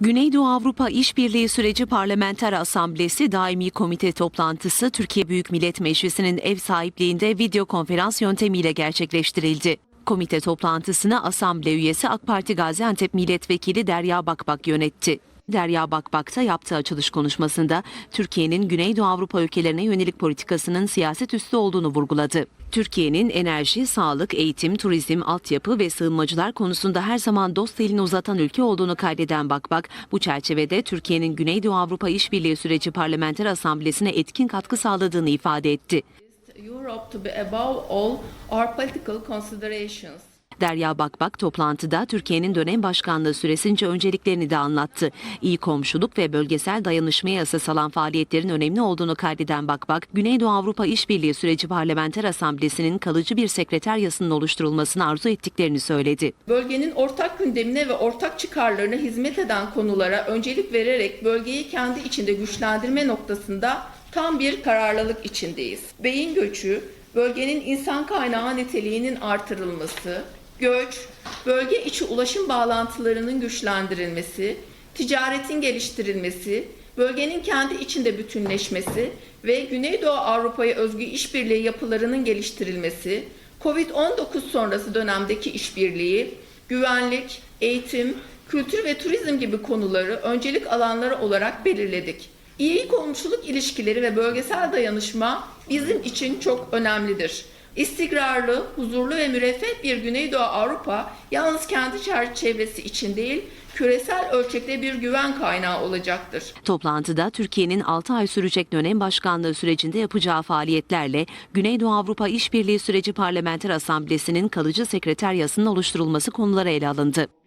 Güneydoğu Avrupa İşbirliği Süreci Parlamenter Asamblesi Daimi Komite toplantısı Türkiye Büyük Millet Meclisi'nin ev sahipliğinde video konferans yöntemiyle gerçekleştirildi. Komite toplantısını asamble üyesi AK Parti Gaziantep Milletvekili Derya Bakbak yönetti. Derya Bakbak da yaptığı açılış konuşmasında Türkiye'nin Güneydoğu Avrupa ülkelerine yönelik politikasının siyaset üstü olduğunu vurguladı. Türkiye'nin enerji, sağlık, eğitim, turizm, altyapı ve sığınmacılar konusunda her zaman dost elini uzatan ülke olduğunu kaydeden Bakbak, bu çerçevede Türkiye'nin Güneydoğu Avrupa İşbirliği Süreci Parlamenter Asamblesi'ne etkin katkı sağladığını ifade etti. Europe to be above all our political considerations. Derya Bakbak toplantıda Türkiye'nin dönem başkanlığı süresince önceliklerini de anlattı. İyi komşuluk ve bölgesel dayanışmaya esas alan faaliyetlerin önemli olduğunu kaydeden Bakbak, Güneydoğu Avrupa İşbirliği Süreci Parlamenter Asamblesi'nin kalıcı bir sekreteryasının oluşturulmasını arzu ettiklerini söyledi. Bölgenin ortak gündemine ve ortak çıkarlarına hizmet eden konulara öncelik vererek bölgeyi kendi içinde güçlendirme noktasında tam bir kararlılık içindeyiz. Beyin göçü, bölgenin insan kaynağı niteliğinin artırılması, göç, bölge içi ulaşım bağlantılarının güçlendirilmesi, ticaretin geliştirilmesi, bölgenin kendi içinde bütünleşmesi ve Güneydoğu Avrupa'ya özgü işbirliği yapılarının geliştirilmesi, Covid-19 sonrası dönemdeki işbirliği, güvenlik, eğitim, kültür ve turizm gibi konuları öncelik alanları olarak belirledik. İyi komşuluk ilişkileri ve bölgesel dayanışma bizim için çok önemlidir. İstikrarlı, huzurlu ve müreffeh bir Güneydoğu Avrupa yalnız kendi çerçevesi için değil, küresel ölçekte bir güven kaynağı olacaktır. Toplantıda Türkiye'nin 6 ay sürecek dönem başkanlığı sürecinde yapacağı faaliyetlerle Güneydoğu Avrupa İşbirliği Süreci Parlamenter Asamblesi'nin kalıcı sekreteryasının oluşturulması konuları ele alındı.